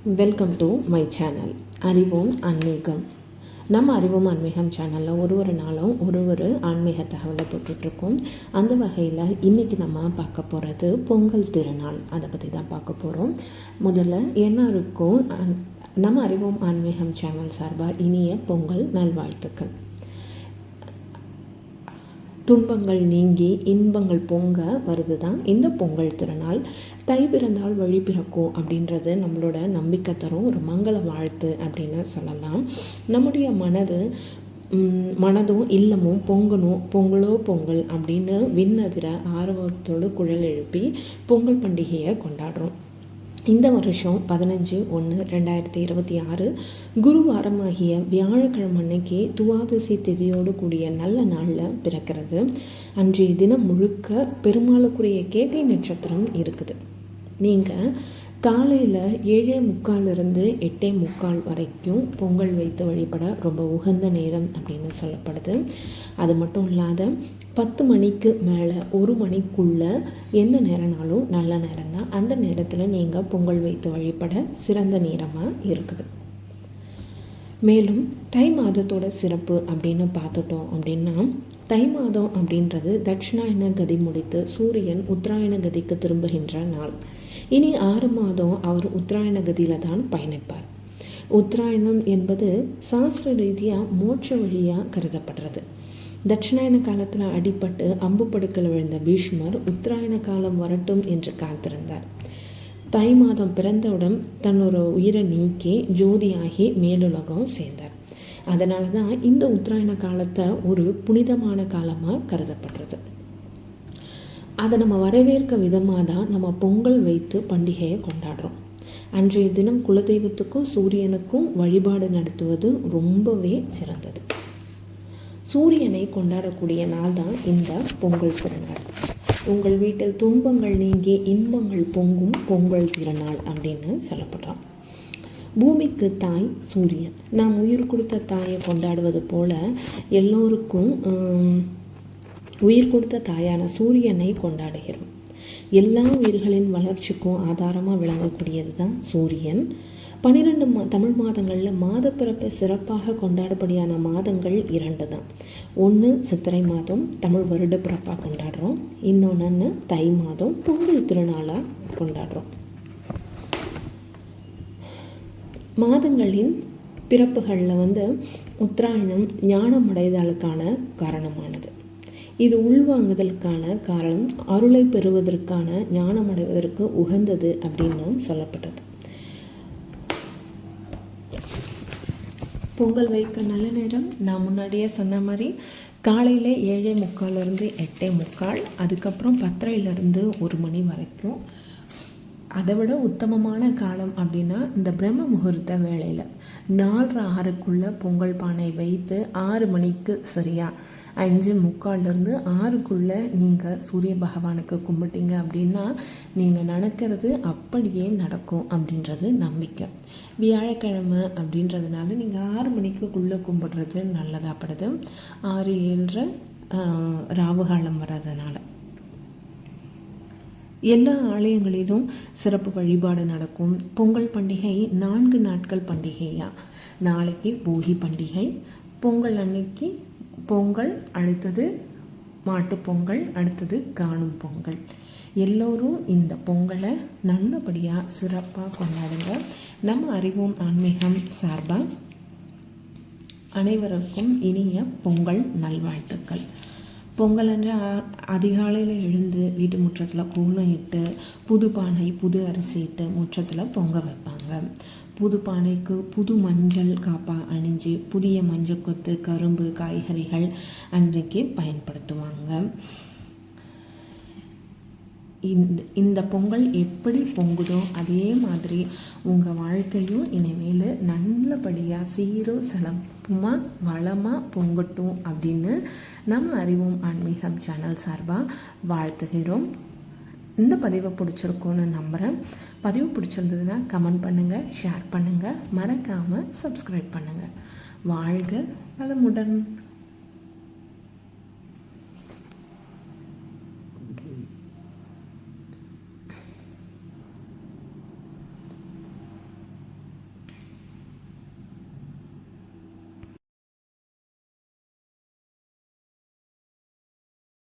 Welcome to my channel அறிவோம் ஆன்மீகம். நம்ம அறிவோம் ஆன்மீகம் சேனலில் ஒரு ஒரு நாளும் ஒரு ஒரு ஆன்மீக தகவலை போட்டுட்ருக்கோம் அந்த வகையில் இன்றைக்கி நம்ம பார்க்க போகிறது பொங்கல் திருநாள். அதை பற்றி தான் பார்க்க போகிறோம் முதல்ல எல்லாருக்கும் நம்ம அறிவோம் ஆன்மீகம் சேனல் சார்பாக இனிய பொங்கல் நல்வாழ்த்துக்கள். துன்பங்கள் நீங்கி இன்பங்கள் பொங்க வருது தான் இந்த பொங்கல் திருநாள் தை பிறந்தால் வழி பிறக்கும் அப்படின்றது நம்மளோட நம்பிக்கை தரும். ஒரு மங்கள வாழ்த்து அப்படின்னு சொல்லலாம். நம்முடைய மனது மனதும் இல்லமும் பொங்கணும். பொங்கலோ பொங்கல் அப்படின்னு விண்ணதிர ஆர்வத்தோடு குழல் எழுப்பி பொங்கல் பண்டிகையை கொண்டாடுறோம். இந்த வருஷம் பதினஞ்சு ஒன்று ரெண்டாயிரத்தி இருபத்தி ஆறு குருவாரமாகிய வியாழக்கிழமை அன்னைக்கு துவாதசி திதியோடு கூடிய நல்ல நாளில் பிறக்கிறது. அன்றைய தினம் முழுக்க பெருமாளுக்குரிய கேட்டை நட்சத்திரம் இருக்குது. நீங்கள் காலையில் ஏழே முக்காலிருந்து எட்டே முக்கால் வரைக்கும் பொங்கல் வைத்து வழிபட ரொம்ப உகந்த நேரம் அப்படின்னு சொல்லப்படுது. அது மட்டும் இல்லாத பத்து மணிக்கு மேலே ஒரு மணிக்குள்ளே எந்த நேரம்னாலும் நல்ல நேரம் தான் அந்த நேரத்தில் நீங்கள் பொங்கல் வைத்து வழிபட சிறந்த நேரமாக இருக்குது. மேலும் தை மாதத்தோட சிறப்பு அப்படின்னு பார்த்துட்டோம் அப்படின்னா தை மாதம் அப்படின்றது தட்சிணாயன கதி முடித்து சூரியன் உத்தராயண கதிக்கு திரும்புகின்ற நாள். இனி ஆறு மாதம் அவர் உத்தராயண கதியில் தான் பயணிப்பார். உத்தராயணம் என்பது சாஸ்திர ரீதியாக மோட்ச வழியாக கருதப்படுறது. தட்சிணாயன காலத்தில் அடிபட்டு அம்பு படுக்கல் விழுந்த பீஷ்மர் உத்தராயண காலம் வரட்டும் என்று காத்திருந்தார். தை மாதம் பிறந்தவுடன் தன்னோட உயிரை நீக்கி ஜோதியாகி மேலுலகம் சேர்ந்தார். அதனால தான் இந்த உத்தராயண காலத்தை ஒரு புனிதமான காலமாக கருதப்படுறது. அதை நம்ம வரவேற்க விதமாக தான் நம்ம பொங்கல் வைத்து பண்டிகையை கொண்டாடுறோம். அன்றைய தினம் குலதெய்வத்துக்கும் சூரியனுக்கும் வழிபாடு நடத்துவது ரொம்பவே சிறந்தது. சூரியனை கொண்டாடக்கூடிய நாள் தான் இந்த பொங்கல் திருநாள். உங்கள் வீட்டில் துன்பங்கள் நீங்கி இன்பங்கள் பொங்கும் பொங்கல் திருநாள் அப்படின்னு சொல்லப்படுறோம் பூமிக்கு தாய் சூரியன். நாம் உயிர் கொடுத்த தாயை கொண்டாடுவது போல எல்லோருக்கும் உயிர் கொடுத்த தாயான சூரியனை கொண்டாடுகிறோம். எல்லா உயிர்களின் வளர்ச்சிக்கும் ஆதாரமாக விளங்கக்கூடியது தான் சூரியன். பன்னிரெண்டு மா தமிழ் மாதங்களில் மாதப்பிறப்பை சிறப்பாக கொண்டாடப்படியான மாதங்கள் இரண்டு தான். ஒன்று சித்திரை மாதம் தமிழ் வருட பிறப்பாக கொண்டாடுறோம். இன்னொன்று தை மாதம் பொங்கல் திருநாளாக கொண்டாடுறோம். மாதங்களின் பிறப்புகளில் வந்து உத்தராயணம் ஞானமடைதலுக்கான காரணமானது. இது உள்வாங்குதலுக்கான காரணம் அருளை பெறுவதற்கான ஞானம் அடைவதற்கு உகந்தது அப்படின்னு சொல்லப்பட்டது. பொங்கல் வைக்க நல்ல நேரம். நான் முன்னாடியே சொன்ன மாதிரி காலையில் ஏழே முக்கால்லேருந்து எட்டே முக்கால் அதுக்கப்புறம் பத்தரையிலேருந்து ஒரு மணி வரைக்கும். அதை விட உத்தமமான காலம் அப்படின்னா இந்த பிரம்ம முகூர்த்த வேலையில் நாலரை ஆறுக்குள்ளே பொங்கல் பானை வைத்து ஆறு மணிக்கு சரியாக அஞ்சு முக்கால்லேருந்து ஆறுக்குள்ளே நீங்கள் சூரிய பகவானுக்கு கும்பிட்டீங்க அப்படின்னா நீங்கள் நினைக்கிறது அப்படியே நடக்கும் அப்படின்றது நம்பிக்கை. வியாழக்கிழமை அப்படின்றதுனால நீங்கள் ஆறு மணிக்குள்ளே கும்பிடுறது நல்லதாகப்படுது ஆறு ஏழரை ராவுகாலம் வர்றதுனால. எல்லா ஆலயங்களிலும் சிறப்பு வழிபாடு நடக்கும். பொங்கல் பண்டிகை நான்கு நாட்கள் பண்டிகையா? நாளைக்கு போகி பண்டிகை. பொங்கல் அன்னைக்கு பொங்கல் அடுத்தது மாட்டுப் பொங்கல் அடுத்தது காணும் பொங்கல். எல்லோரும் இந்த பொங்கலை நல்லபடியாக சிறப்பாக கொண்டாடுங்க. நம்ம அறிவோம் ஆன்மீகம் சார்பாக அனைவருக்கும் இனிய பொங்கல் நல்வாழ்த்துக்கள். பொங்கல் என்று அ- அதிகாலையில் எழுந்து வீட்டு முற்றத்தில் கோலம் இட்டு புது பானை புது அரிசி இட்டு முற்றத்தில் பொங்க வைப்பாங்க. புது பானைக்கு புது மஞ்சள் காப்பா அணிஞ்சு புதிய மஞ்சள் கொத்து கரும்பு காய்கறிகள் அன்றைக்கு பயன்படுத்துவாங்க. இந்த இந்த பொங்கல் எப்படி பொங்குதோ அதே மாதிரி உங்கள் வாழ்க்கையும் இனிமேல் நல்லபடியாக சீரும் சிலப்புமாக வளமாக பொங்கட்டும் அப்படின்னு நம்ம அறிவோம் ஆன்மீகம் சேனல் சார்பாக வாழ்த்துகிறோம். இந்த பதிவை பிடிச்சிருக்கோன்னு நம்புகிறேன் பதிவு பிடிச்சிருந்ததுன்னா கமெண்ட் பண்ணுங்கள் ஷேர் பண்ணுங்கள் மறக்காமல் சப்ஸ்கிரைப் பண்ணுங்கள் வாழ்க வளமுடன்.